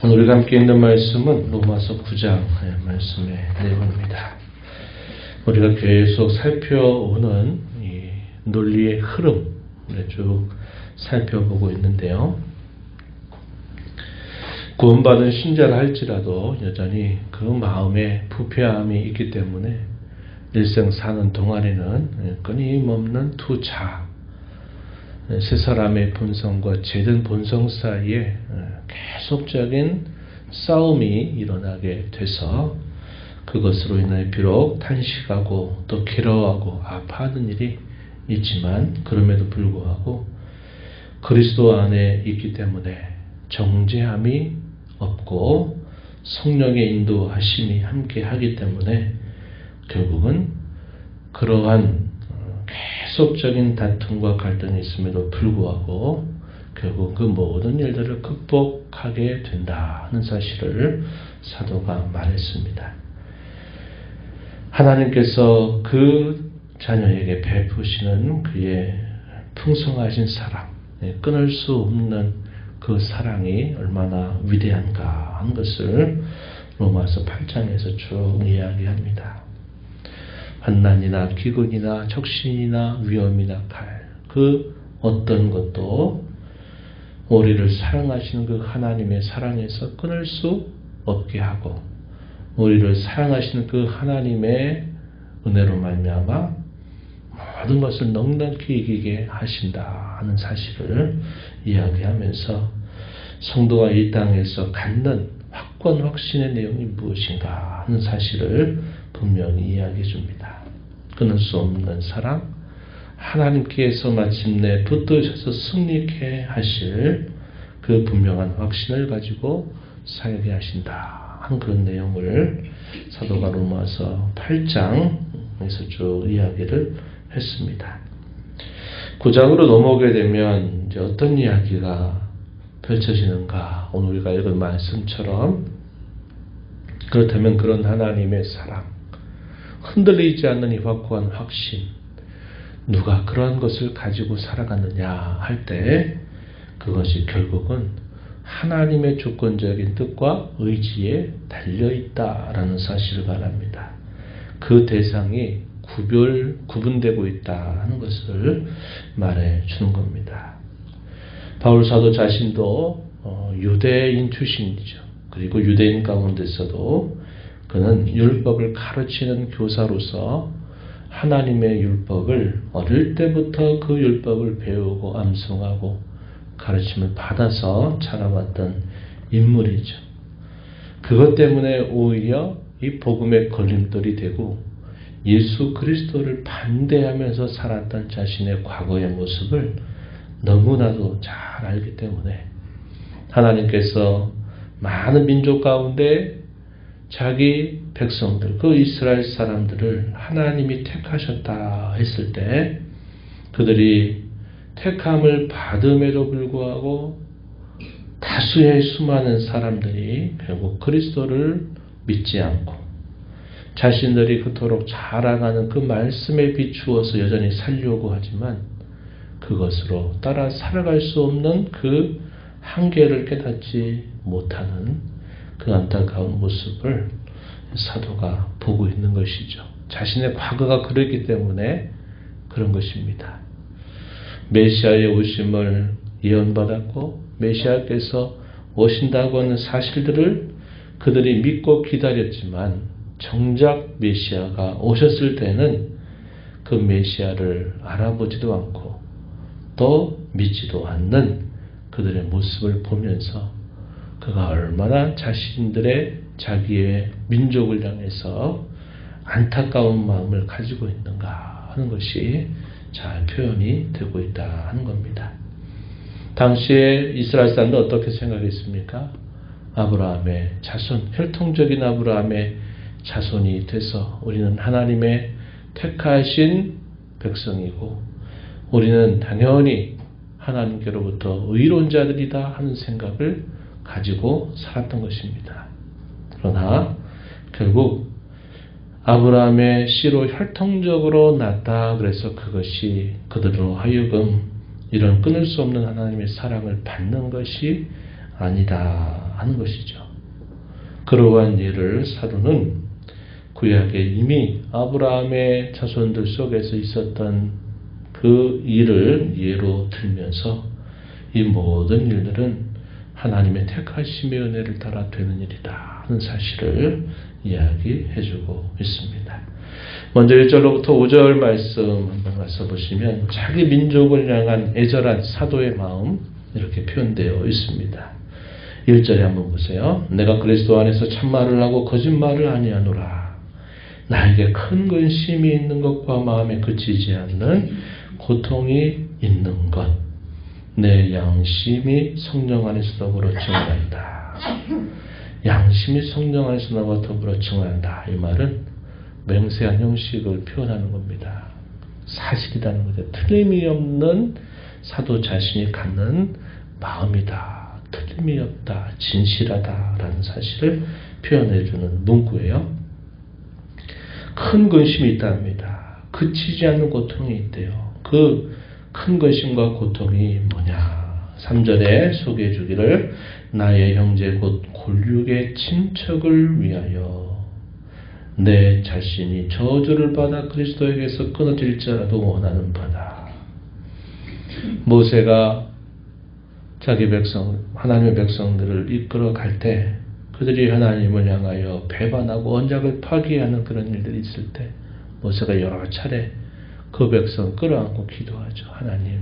오늘 우리가 함께 있는 말씀은 로마서 9장 말씀의 내용입니다. 우리가 계속 살펴오는 이 논리의 흐름을 쭉 살펴보고 있는데요. 구원받은 신자라 할지라도 여전히 그 마음에 부패함이 있기 때문에 일생 사는 동안에는 끊임없는 투자, 세 사람의 본성과 제든 본성 사이에 계속적인 싸움이 일어나게 돼서 그것으로 인해 비록 탄식하고 또 괴로워하고 아파하는 일이 있지만 그럼에도 불구하고 그리스도 안에 있기 때문에 정죄함이 없고 성령의 인도하심이 함께 하기 때문에 결국은 그러한 계속적인 다툼과 갈등이 있음에도 불구하고 결국 그 모든 일들을 극복하게 된다는 사실을 사도가 말했습니다. 하나님께서 그 자녀에게 베푸시는 그의 풍성하신 사랑, 예, 끊을 수 없는 그 사랑이 얼마나 위대한가 한 것을 로마서 8장에서 쭉 이야기합니다. 환난이나 기근이나 적신이나 위험이나 칼, 그 어떤 것도 우리를 사랑하시는 그 하나님의 사랑에서 끊을 수 없게 하고 우리를 사랑하시는 그 하나님의 은혜로 말미암아 모든 것을 넉넉히 이기게 하신다 하는 사실을 이야기하면서 성도가 이 땅에서 갖는 확권 확신의 내용이 무엇인가 하는 사실을 분명히 이야기해 줍니다. 끊을 수 없는 사랑, 하나님께서 마침내 붙드셔서 승리케 하실 그 분명한 확신을 가지고 살게 하신다 하는 그런 내용을 사도가 로마서 8장에서 쭉 이야기를 했습니다. 9장으로 넘어오게 되면 이제 어떤 이야기가 펼쳐지는가 오늘 우리가 읽은 말씀처럼 그렇다면 그런 하나님의 사랑 흔들리지 않는 이 확고한 확신 누가 그러한 것을 가지고 살아가느냐 할 때 그것이 결국은 하나님의 주권적인 뜻과 의지에 달려 있다라는 사실을 말합니다. 그 대상이 구별 구분되고 있다 하는 것을 말해 주는 겁니다. 바울 사도 자신도 어, 유대인 출신이죠. 그리고 유대인 가운데서도 그는 율법을 가르치는 교사로서 하나님의 율법을 어릴 때부터 그 율법을 배우고 암송하고 가르침을 받아서 자라왔던 인물이죠. 그것 때문에 오히려 이 복음의 걸림돌이 되고 예수 그리스도를 반대하면서 살았던 자신의 과거의 모습을 너무나도 잘 알기 때문에 하나님께서 많은 민족 가운데 자기 백성들, 그 이스라엘 사람들을 하나님이 택하셨다 했을 때 그들이 택함을 받음에도 불구하고 다수의 수많은 사람들이 결국 그리스도를 믿지 않고 자신들이 그토록 자라가는 그 말씀에 비추어서 여전히 살려고 하지만 그것으로 따라 살아갈 수 없는 그 한계를 깨닫지 못하는 그 안타까운 모습을 사도가 보고 있는 것이죠. 자신의 과거가 그랬기 때문에 그런 것입니다. 메시아의 오심을 예언받았고 메시아께서 오신다고 하는 사실들을 그들이 믿고 기다렸지만 정작 메시아가 오셨을 때는 그 메시아를 알아보지도 않고 또 믿지도 않는 그들의 모습을 보면서 그가 얼마나 자신들의 자기의 민족을 향해서 안타까운 마음을 가지고 있는가 하는 것이 잘 표현이 되고 있다 하는 겁니다. 당시에 이스라엘 사람들 어떻게 생각했습니까? 아브라함의 자손, 혈통적인 아브라함의 자손이 돼서 우리는 하나님의 택하신 백성이고 우리는 당연히 하나님께로부터 의로운 자들이다 하는 생각을 가지고 살았던 것입니다. 그러나 결국 아브라함의 씨로 혈통적으로 났다 그래서 그것이 그들로 하여금 이런 끊을 수 없는 하나님의 사랑을 받는 것이 아니다 하는 것이죠. 그러한 일을 사도는 구약에 이미 아브라함의 자손들 속에서 있었던 그 일을 예로 들면서 이 모든 일들은 하나님의 택하심의 은혜를 따라 되는 일이다 하는 사실을 이야기해 주고 있습니다. 먼저 1절로부터 5절 말씀 한번 가서 보시면 자기 민족을 향한 애절한 사도의 마음 이렇게 표현되어 있습니다. 1절에 한번 보세요. 내가 그리스도 안에서 참말을 하고 거짓말을 아니하노라. 나에게 큰 근심이 있는 것과 마음에 그치지 않는 고통이 있는 것. 내 양심이 성령 안에서 더불어 증언한다. 양심이 성령 안에서 나와 더불어 증언한다. 이 말은 맹세한 형식을 표현하는 겁니다. 사실이라는 거죠. 틀림이 없는 사도 자신이 갖는 마음이다. 틀림이 없다. 진실하다라는 사실을 표현해주는 문구예요. 큰 근심이 있답니다. 그치지 않는 고통이 있대요. 그 큰 근심과 고통이 뭐냐? 3절에 소개해 주기를 나의 형제 곧 골육의 친척을 위하여 내 자신이 저주를 받아 그리스도에게서 끊어질지라도 원하는 바다. 모세가 자기 백성, 하나님의 백성들을 이끌어 갈 때 그들이 하나님을 향하여 배반하고 언약을 파기하는 그런 일들이 있을 때 모세가 여러 차례 그 백성 끌어안고 기도하죠. 하나님,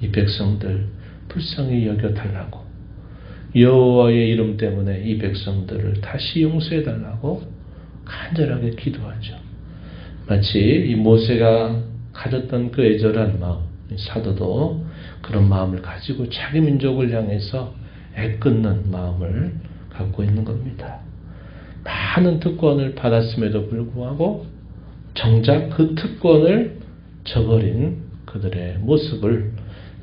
이 백성들 불쌍히 여겨 달라고 여호와의 이름 때문에 이 백성들을 다시 용서해 달라고 간절하게 기도하죠. 마치 이 모세가 가졌던 그 애절한 마음, 사도도 그런 마음을 가지고 자기 민족을 향해서 애끓는 마음을 갖고 있는 겁니다. 많은 특권을 받았음에도 불구하고 정작 그 특권을 저버린 그들의 모습을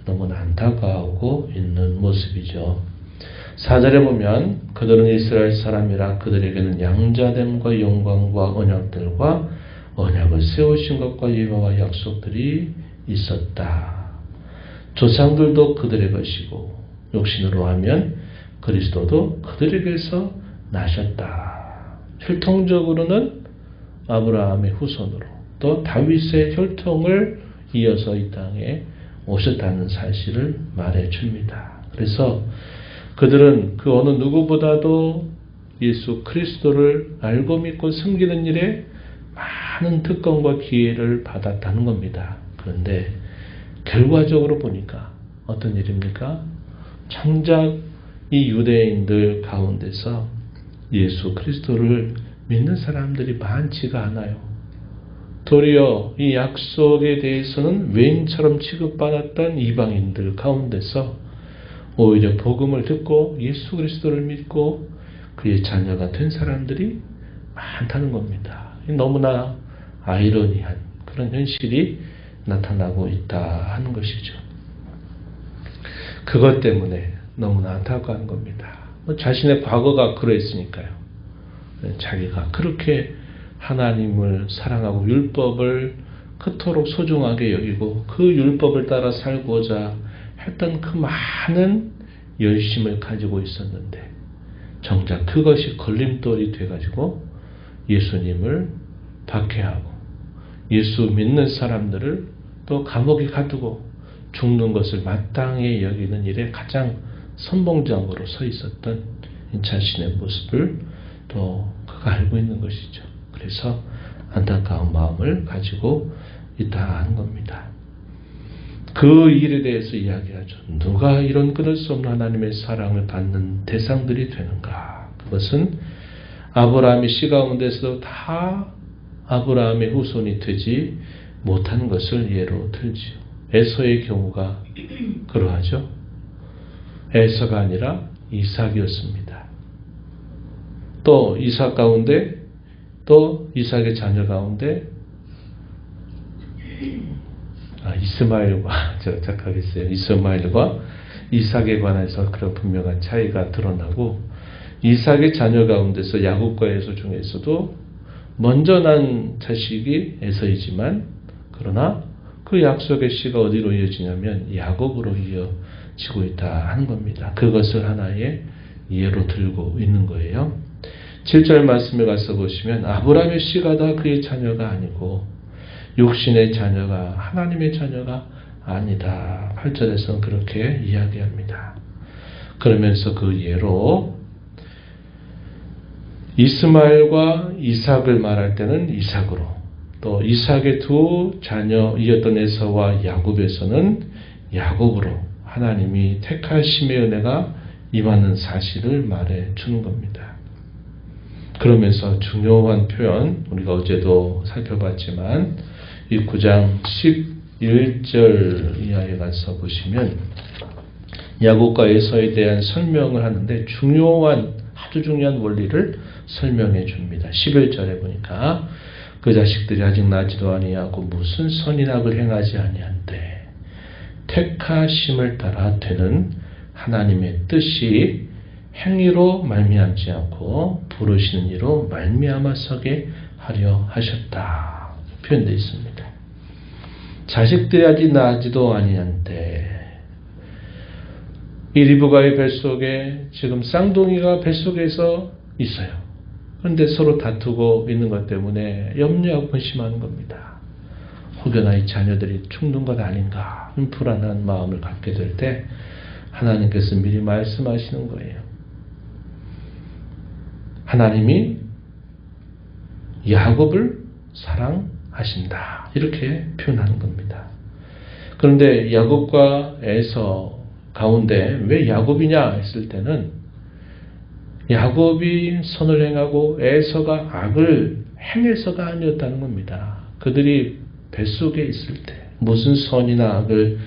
너무나 안타까워하고 있는 모습이죠. 사절에 보면 그들은 이스라엘 사람이라 그들에게는 양자됨과 영광과 언약들과 언약을 세우신 것과 예화와 약속들이 있었다. 조상들도 그들의 것이고 육신으로 하면 그리스도도 그들에게서 나셨다. 혈통적으로는 아브라함의 후손으로 또 다윗의 혈통을 이어서 이 땅에 오셨다는 사실을 말해 줍니다. 그래서 그들은 그 어느 누구보다도 예수 그리스도를 알고 믿고 섬기는 일에 많은 특권과 기회를 받았다는 겁니다. 그런데 결과적으로 보니까 어떤 일입니까? 정작 이 유대인들 가운데서 예수 그리스도를 믿는 사람들이 많지가 않아요. 도리어 이 약속에 대해서는 외인처럼 취급받았던 이방인들 가운데서 오히려 복음을 듣고 예수 그리스도를 믿고 그의 자녀가 된 사람들이 많다는 겁니다. 너무나 아이러니한 그런 현실이 나타나고 있다 하는 것이죠. 그것 때문에 너무나 안타까운 겁니다. 뭐 자신의 과거가 그러했으니까요. 자기가 그렇게 하나님을 사랑하고 율법을 그토록 소중하게 여기고 그 율법을 따라 살고자 했던 그 많은 열심을 가지고 있었는데 정작 그것이 걸림돌이 돼가지고 예수님을 박해하고 예수 믿는 사람들을 또 감옥에 가두고 죽는 것을 마땅히 여기는 일에 가장 선봉장으로 서 있었던 자신의 모습을 또 그가 알고 있는 것이죠. 그래서 안타까운 마음을 가지고 있다 하는 겁니다. 그 일에 대해서 이야기하죠. 누가 이런 끊을 수 없는 하나님의 사랑을 받는 대상들이 되는가? 그것은 아브라함의 씨 가운데서 다 아브라함의 후손이 되지 못한 것을 예로 들지요. 에서의 경우가 그러하죠. 에서가 아니라 이삭이었습니다. 또 이삭 가운데 또 이삭의 자녀 가운데 아, 이스마엘과 제가 착각했어요. 이스마엘과 이삭에 관해서 그런 분명한 차이가 드러나고 이삭의 자녀 가운데서 야곱과 에서 중에서도 먼저 난 자식이 에서이지만 그러나 그 약속의 씨가 어디로 이어지냐면 야곱으로 지고 있다 하는 겁니다. 그것을 하나의 예로 들고 있는 거예요. 7절 말씀에 가서 보시면 아브라함의 씨가 다 그의 자녀가 아니고 육신의 자녀가 하나님의 자녀가 아니다. 8절에서는 그렇게 이야기합니다. 그러면서 그 예로 이스마엘과 이삭을 말할 때는 이삭으로 또 이삭의 두 자녀이었던 에서와 야곱에서는 야곱으로 하나님이 택하심의 은혜가 임하는 사실을 말해 주는 겁니다. 그러면서 중요한 표현 우리가 어제도 살펴봤지만 이 9장 11절 이하에 가서 보시면 야곱과 에서에 대한 설명을 하는데 중요한 아주 중요한 원리를 설명해 줍니다. 11절에 보니까 그 자식들이 아직 나지도 아니하고 무슨 선인악을 행하지 아니한데 택하심을 따라 되는 하나님의 뜻이 행위로 말미암지 않고 부르시는 이로 말미암아 서게 하려 하셨다 표현되어 있습니다. 자식들이 아직 나지도 아니한데 이 리브가의 뱃속에 지금 쌍둥이가 뱃속에서 있어요. 그런데 서로 다투고 있는 것 때문에 염려하고 근심하는 겁니다. 혹여나 이 자녀들이 죽는 것 아닌가 불안한 마음을 갖게 될 때 하나님께서 미리 말씀하시는 거예요. 하나님이 야곱을 사랑하신다. 이렇게 표현하는 겁니다. 그런데 야곱과 에서 가운데 왜 야곱이냐 했을 때는 야곱이 선을 행하고 에서가 악을 행해서가 아니었다는 겁니다. 그들이 뱃속에 있을 때 무슨 선이나 악을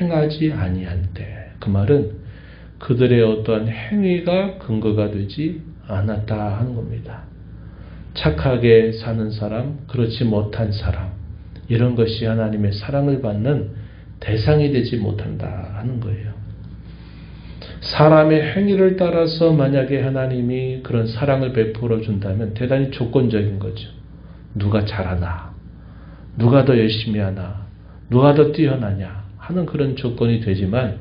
행하지 아니한 때 그 말은 그들의 어떠한 행위가 근거가 되지 않았다 하는 겁니다. 착하게 사는 사람, 그렇지 못한 사람, 이런 것이 하나님의 사랑을 받는 대상이 되지 못한다 하는 거예요. 사람의 행위를 따라서 만약에 하나님이 그런 사랑을 베풀어 준다면 대단히 조건적인 거죠. 누가 잘하나, 누가 더 열심히 하나, 누가 더 뛰어나냐 하는 그런 조건이 되지만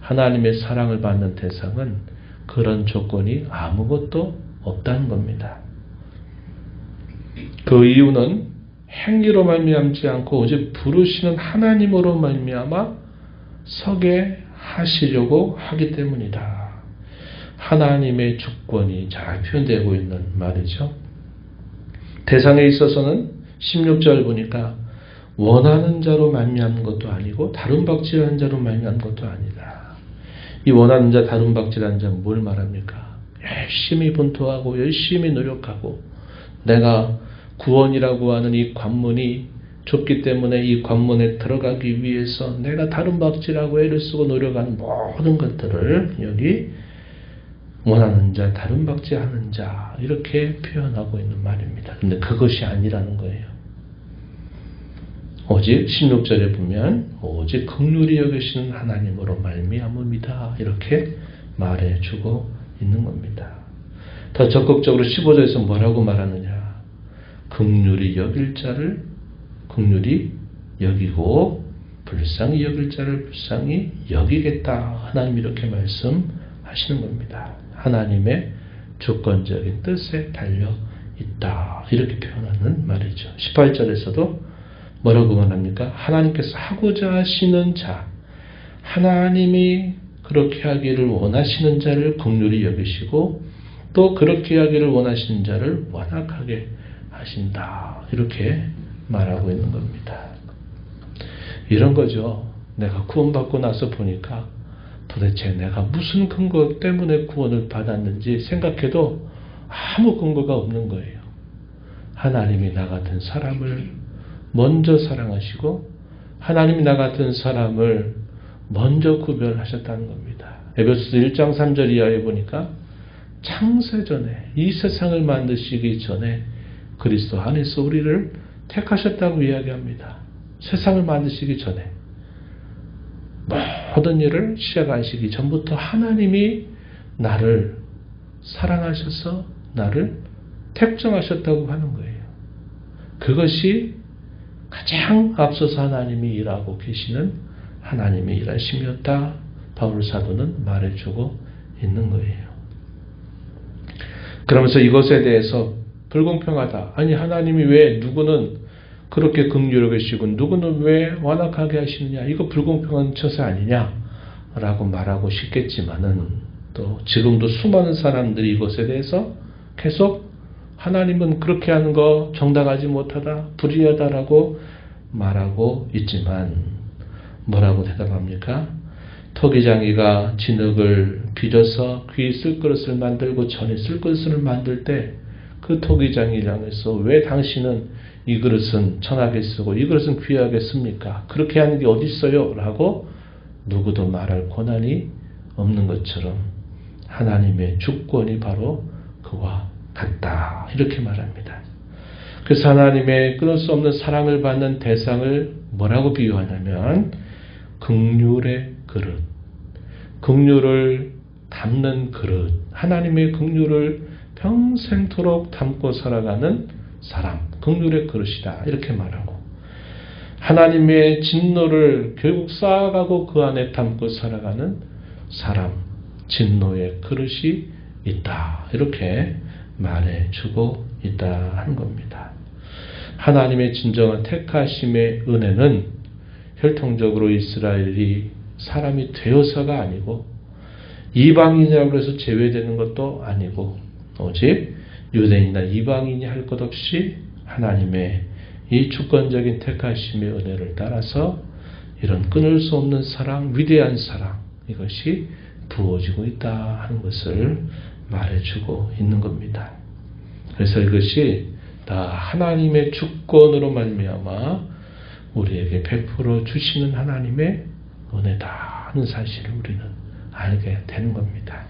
하나님의 사랑을 받는 대상은 그런 조건이 아무것도 없다는 겁니다. 그 이유는 행위로 말미암지 않고 오직 부르시는 하나님으로 말미암아 서게 하시려고 하기 때문이다. 하나님의 주권이 잘 표현되고 있는 말이죠. 대상에 있어서는 16절 보니까 원하는 자로 말미암는 것도 아니고 다른 박질하는 자로 말미암는 것도 아니다. 이 원하는 자, 다른 박질하는 자는 뭘 말합니까? 열심히 분투하고 열심히 노력하고 내가 구원이라고 하는 이 관문이 좁기 때문에 이 관문에 들어가기 위해서 내가 다른 박질하고 애를 쓰고 노력하는 모든 것들을 여기 원하는 자, 다른 박질하는 자 이렇게 표현하고 있는 말입니다. 근데 그것이 아니라는 거예요. 오직 16절에 보면 오직 극률이 여기시는 하나님으로 말미암음이다 이렇게 말해주고 있는 겁니다. 더 적극적으로 15절에서 뭐라고 말하느냐 극률이 여길 자를 극률이 여기고 불쌍히 여길 자를 불쌍히 여기겠다 하나님 이렇게 말씀하시는 겁니다. 하나님의 조건적인 뜻에 달려 있다 이렇게 표현하는 말이죠. 18절에서도 뭐라고 말합니까? 하나님께서 하고자 하시는 자, 하나님이 그렇게 하기를 원하시는 자를 극률히 여기시고 또 그렇게 하기를 원하시는 자를 완악하게 하신다. 이렇게 말하고 있는 겁니다. 이런 거죠. 내가 구원받고 나서 보니까 도대체 내가 무슨 근거 때문에 구원을 받았는지 생각해도 아무 근거가 없는 거예요. 하나님이 나 같은 사람을 먼저 사랑하시고 하나님이 나 같은 사람을 먼저 구별하셨다는 겁니다. 에베소서 1장 3절 이하에 보니까 창세전에 이 세상을 만드시기 전에 그리스도 안에서 우리를 택하셨다고 이야기합니다. 세상을 만드시기 전에 모든 일을 시작하시기 전부터 하나님이 나를 사랑하셔서 나를 택정하셨다고 하는 거예요. 그것이 가장 앞서서 하나님이 일하고 계시는 하나님의 일하심이었다. 바울 사도는 말해주고 있는 거예요. 그러면서 이것에 대해서 불공평하다. 아니 하나님이 왜 누구는 그렇게 긍휼하게 계시고 누구는 왜 완악하게 하시느냐? 이거 불공평한 처세 아니냐? 라고 말하고 싶겠지만은 또 지금도 수많은 사람들이 이것에 대해서 계속 하나님은 그렇게 하는 거 정당하지 못하다, 불의하다라고 말하고 있지만 뭐라고 대답합니까? 토기장이가 진흙을 빚어서 귀 쓸 그릇을 만들고 전에 쓸 그릇을 만들 때 그 토기장이를 향해서 왜 당신은 이 그릇은 천하게 쓰고 이 그릇은 귀하게 씁니까? 그렇게 하는 게 어디 있어요? 라고 누구도 말할 권한이 없는 것처럼 하나님의 주권이 바로 그와. 이렇게 말합니다. 그래서 하나님의 끊을 수 없는 사랑을 받는 대상을 뭐라고 비유하냐면 극률의 그릇, 극률을 담는 그릇, 하나님의 극률을 평생토록 담고 살아가는 사람, 극률의 그릇이다. 이렇게 말하고 하나님의 진노를 결국 쌓아가고 그 안에 담고 살아가는 사람, 진노의 그릇이 있다. 이렇게 말해주고 있다 하는 겁니다. 하나님의 진정한 택하심의 은혜는 혈통적으로 이스라엘이 사람이 되어서가 아니고 이방인이라고 해서 제외되는 것도 아니고 오직 유대인이나 이방인이 할 것 없이 하나님의 이 주권적인 택하심의 은혜를 따라서 이런 끊을 수 없는 사랑, 위대한 사랑 이것이 부어지고 있다 하는 것을 말해주고 있는 겁니다. 그래서 이것이 다 하나님의 주권으로 말미암아 우리에게 베풀어 주시는 하나님의 은혜다 하는 사실을 우리는 알게 되는 겁니다.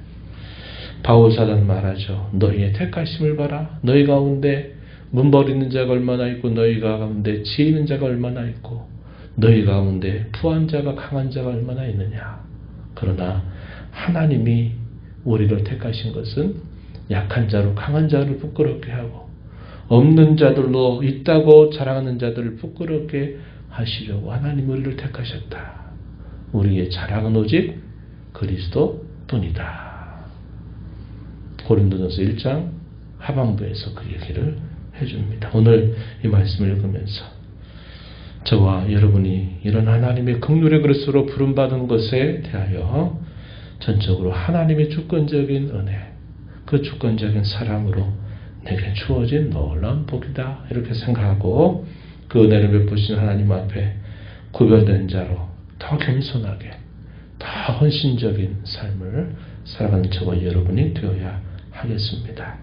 바울 사단 말하죠. 너희의 택하심을 봐라. 너희 가운데 문 버리는 자가 얼마나 있고 너희 가운데 지혜있는 자가 얼마나 있고 너희 가운데 부한 자가 강한 자가 얼마나 있느냐. 그러나 하나님이 우리를 택하신 것은 약한 자로 강한 자를 부끄럽게 하고 없는 자들로 있다고 자랑하는 자들을 부끄럽게 하시려고 하나님 우리를 택하셨다. 우리의 자랑은 오직 그리스도 뿐이다. 고린도전서 1장 하반부에서 그 얘기를 해줍니다. 오늘 이 말씀을 읽으면서 저와 여러분이 이런 하나님의 긍휼의 그릇으로 부름받은 것에 대하여 전적으로 하나님의 주권적인 은혜, 그 주권적인 사랑으로 내게 주어진 놀라운 복이다. 이렇게 생각하고 그 은혜를 베푸신 하나님 앞에 구별된 자로 더 겸손하게, 더 헌신적인 삶을 살아가는 저와 여러분이 되어야 하겠습니다.